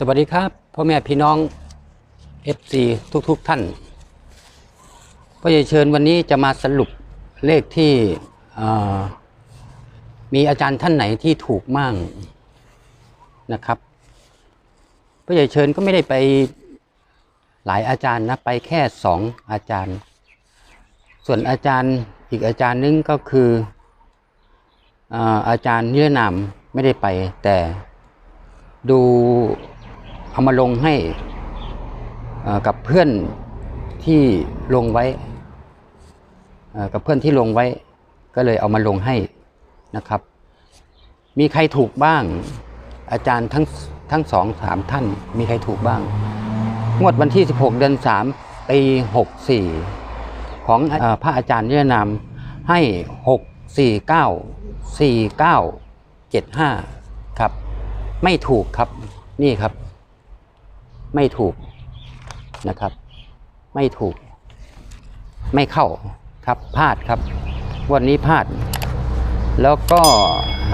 สวัสดีครับพ่อแม่พี่น้อง FC ทุกๆทท่านพ่อใหญ่เชิญวันนี้จะมาสรุปเลขที่มีอาจารย์ท่านไหนที่ถูกมั่งนะครับพ่อใหญ่เชิญก็ไม่ได้ไปหลายอาจารย์นะไปแค่สองอาจารย์ ส่วนอาจารย์อีกอาจารย์นึงก็คืออาจารย์นิรนามไม่ได้ไปแต่ดู เอามาลงให้กับเพื่อนที่ลงไว้กับเพื่อนที่ลงไว้ ก็เลยเอามาลงให้นะครับ มีใครถูกบ้าง อาจารย์ทั้งทั้งสองสามท่าน มีใครถูกบ้าง งวดวันที่ 16 เดือน3ปี64 ของอพระอาจารย์นิรนามให้ 6 4 9 4 9 7 5 ครับ ไม่ถูกครับนี่ครับ ไม่ถูกนะครับ ไม่ถูก ไม่เข้าครับพลาดครับ วันนี้พลาด แล้วก็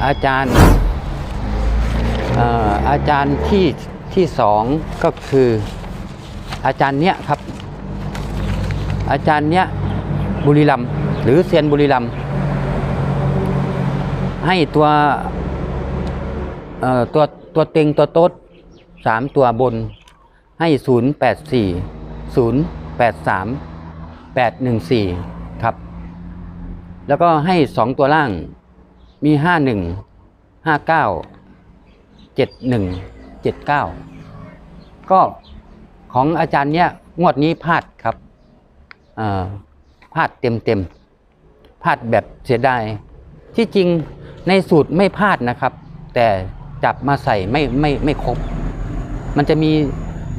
อาจารย์เอ่ออาจารย์ที่ที่สองก็คืออาจารย์เนี้ยครับ อาจารย์เนี้ยบุรีรัมหรือเซียนบุรีรัมให้ตัวเอ่อตัวตัวเต็งตัวโต๊ดสามตัวบน ให้ศูนย์แปดสี่ศูนย์แปดสามแปดหนึ่งสี่ครับ แล้วก็ให้สองตัวล่างมีห้าหนึ่งห้าเก้าเจ็ดหนึ่งเจ็ดเก้าก็ของอาจารย์เนี้ยงวดนี้พลาดครับพลาดเต็มเต็มพลาดแบบเสียดาย ที่จริงในสูตรไม่พลาดนะครับ แต่จับมาใส่ไม่ไม่ไม่ครบ มันจะมี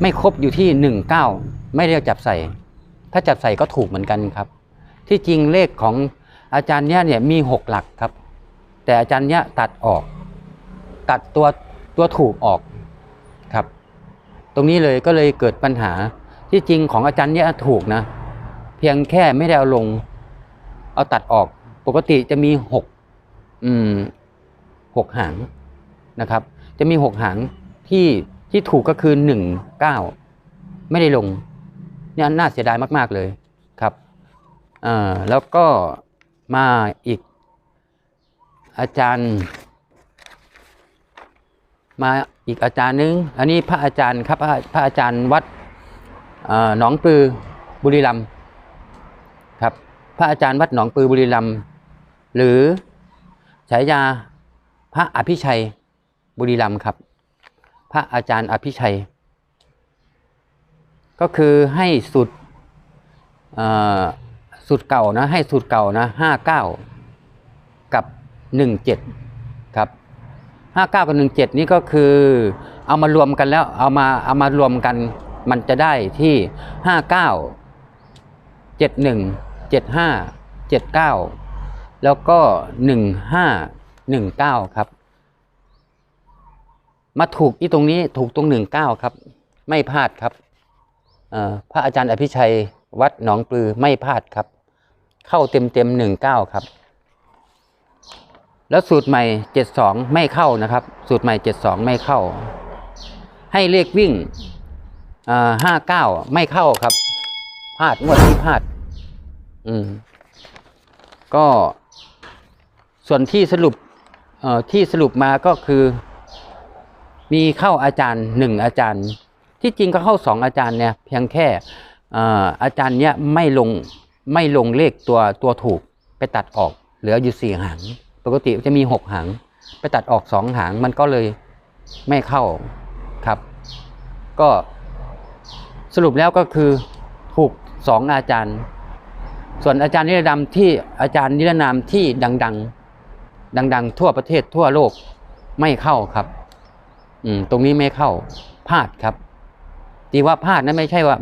ไม่ครบอยู่ที่หนึ่งเก้าไม่ได้จับใส่ ถ้าจับใส่ก็ถูกเหมือนกันครับ ที่จริงเลขของอาจารย์เนี้ยเนี่ยมีหกหลักครับ แต่อาจารย์เนี้ยตัดออก ตัดตัวตัวถูกออกครับ ตรงนี้เลยก็เลยเกิดปัญหาที่จริงของอาจารย์เนี้ยถูกนะ เพียงแค่ไม่ได้เอาลง เอาตัดออก ปกติจะมีหกอืมหกหางนะครับ จะมีหกหางที่ ที่ถูกก็คือหนึ่งเก้าไม่ได้ลงเนี่ยน่าเสียดายมาก ๆเลยครับอ่าแล้วก็มาอีก อาจารย์ มาอีกอาจารย์นึง อันนี้พระอาจารย์ครับ พระพระอาจารย์วัดหนองปือบุรีรัมย์ครับ พระอาจารย์วัดหนองปือบุรีรัมย์หรือฉายาพระอภิชัยบุรีรัมย์ครับ พระอาจารย์อภิชัย ก็คือให้สุดสุดเก่านะให้สุดเก่านะห้าเก้ากับหนึ่งเจ็ดครับห้าเก้ากับหนึ่งเจ็ดนี่ก็คือเอามารวมกันแล้วเอามาเอามารวมกันมันจะได้ที่ห้าเก้าเจ็ดหนึ่งเจ็ดห้าเจ็ดเก้าแล้วก็หนึ่งห้าหนึ่งเก้าครับ มาถูกที่ตรงนี้ถูกตรงหนึ่งเก้าครับ ไม่พลาดครับพระอาจารย์อภิชัยวัดหนองปลือไม่พลาดครับ เข้าเต็มเต็มหนึ่งเก้าครับ แล้วสูตรใหม่เจ็ดสองไม่เข้านะครับ สูตรใหม่เจ็ดสองไม่เข้า ให้เลขวิ่งห้าเก้าไม่เข้าครับพลาดงวดที่พลาด อืม ก็ส่วนที่สรุปที่สรุปมาก็คือ มีเข้าอาจารย์หนึ่งอาจารย์ ที่จริงก็เข้าสองอาจารย์เนี่ยเพียงแค่ออาจารย์เนี้ยไม่ลงไม่ลงเลขตัวตัวถูกไปตัดออก เหลืออยู่สี่หางปกติจะมีหกหางไปตัดออกสองหางมันก็เลยไม่เข้าครับ ก็สรุปแล้วก็คือถูกสองอาจารย์ ส่วนอาจารย์นิรนามที่อาจารย์นิรนามที่ดัง ๆ ดัง ๆ ทั่วประเทศทั่วโลกไม่เข้าครับ อืมตรงนี้ไม่เข้าพลาดครับตีว่าพลาดนั้นไม่ใช่ว่า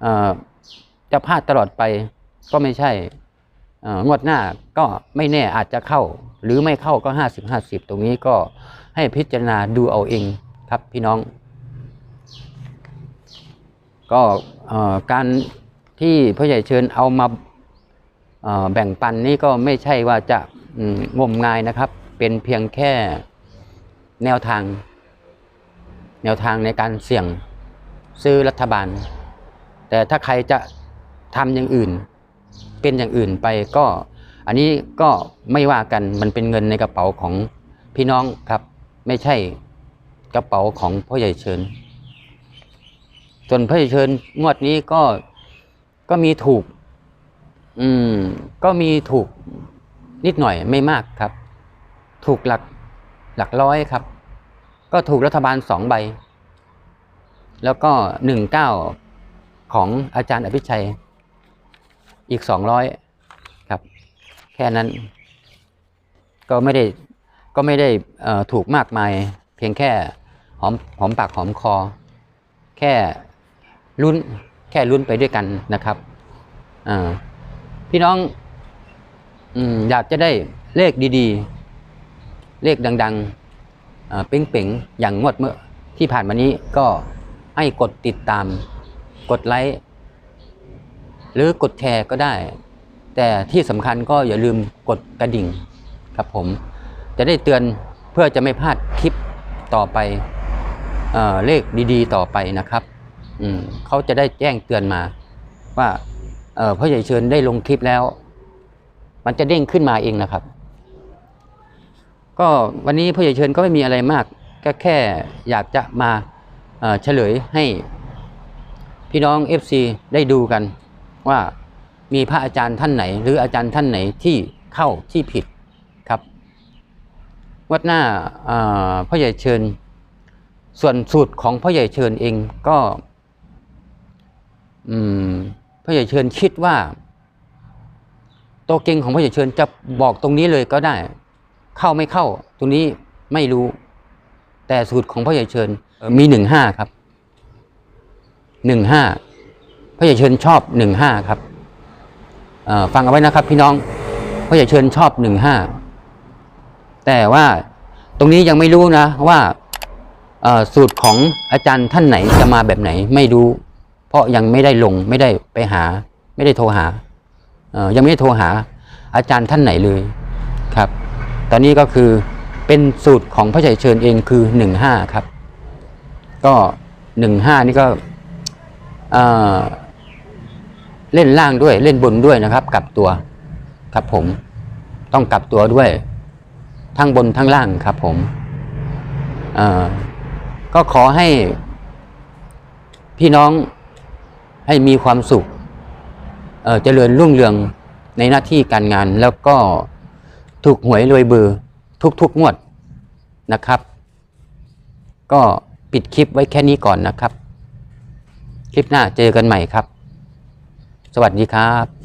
เอ่อจะพลาดตลอดไปก็ไม่ใช่งวดหน้าก็ไม่แน่อาจจะเข้า หรือไม่เข้าก็ห้าสิบห้าสิบตรงนี้ก็ให้พิจารณาดูเอาเองครับพี่น้อง ก็การที่พ่อใหญ่เชิญเอามาแบ่งปันนี่ก็ไม่ใช่ว่าจะอืมงมงายนะครับ เป็นเพียงแค่แนวทาง แนวทางในการเสี่ยงซื้อรัฐบาล แต่ถ้าใครจะทำอย่างอื่น เป็นอย่างอื่นไปก็อันนี้ก็ไม่ว่ากันมันเป็นเงินในกระเป๋าของพี่น้องครับ ไม่ใช่กระเป๋าของพ่อใหญ่เชิญ ส่วนพ่อใหญ่เชิญงวดนี้ก็ก็มีถูก อืม ก็มีถูกนิดหน่อยไม่มากครับ ถูกหลักหลักร้อยครับ ก็ถูกรัฐบาลสองใบ แล้วก็หนึ่งเก้าของอาจารย์อภิชัย อีกสองร้อยครับ แค่นั้น ก็ไม่ได้ก็ไม่ได้ถูกมากมาย เพียงแค่หอมหอมปากหอมคอ แค่ลุ้นแค่ลุ้นไปด้วยกันนะครับพี่น้องออยากจะได้เลขดีๆ เลขดัง ๆ เป่งๆอย่างงวดเมื่อที่ผ่านมานี้ก็ให้กดติดตาม กดไลค์หรือกดแชร์ก็ได้ แต่ที่สำคัญก็อย่าลืมกดกระดิ่งครับผม จะได้เตือนเพื่อจะไม่พลาดคลิปต่อไปเอเลขดีๆ ต่อไปนะครับเขาจะได้แจ้งเตือนมา ว่าเอ่อพ่อใหญ่เชิญได้ลงคลิปแล้ว มันจะเด้งขึ้นมาเองนะครับ ก็วันนี้พ่อใหญ่เชิญก็ไม่มีอะไรมาก ก็แค่อยากจะมาเฉลยให้พี่น้อง FC ได้ดูกันว่ามีพระอาจารย์ท่านไหน หรืออาจารย์ท่านไหนที่เข้าที่ผิดครับ วัดหน้าพ่อใหญ่เชิญ ส่วนสูตรของพ่อใหญ่เชิญเองก็พ่อใหญ่เชิญคิดว่า ตัวเก่งของพ่อใหญ่เชิญจะบอกตรงนี้เลยก็ได้ เข้าไม่เข้า ตรงนี้ไม่รู้ แต่สูตรของพ่อใหญ่เชิญมีหนึ่งห้าครับหนึ่งห้าพ่อใหญ่เชิญชอบหนึ่งห้าครับฟังเอาไว้นะครับพี่น้องพ่อใหญ่เชิญชอบหนึ่งห้าแต่ว่าตรงนี้ยังไม่รู้นะว่าสูตรของอาจารย์ท่านไหนจะมาแบบไหนไม่รู้ เพราะยังไม่ได้ลงไม่ได้ไปหา ไม่ได้โทรหายังไม่ได้โทรหา อาจารย์ท่านไหนเลย ตอนนี้ก็คือเป็นสูตรของพระชัยเชิญเองคือหนึ่งห้าครับ ก็หนึ่งห้านี่ก็เล่นล่างด้วยเล่นบนด้วยนะครับ กลับตัวครับผมต้องกลับตัวด้วย ทั้งบนทั้งล่างครับผมก็ขอให้พี่น้องให้มีความสุขเจริญรุ่งเรืองในหน้าที่การงานแล้วก็ ถูกหวยรวยเบอร์ทุกๆงวดนะครับ ก็ปิดคลิปไว้แค่นี้ก่อนนะครับ คลิปหน้าเจอกันใหม่ครับ สวัสดีครับ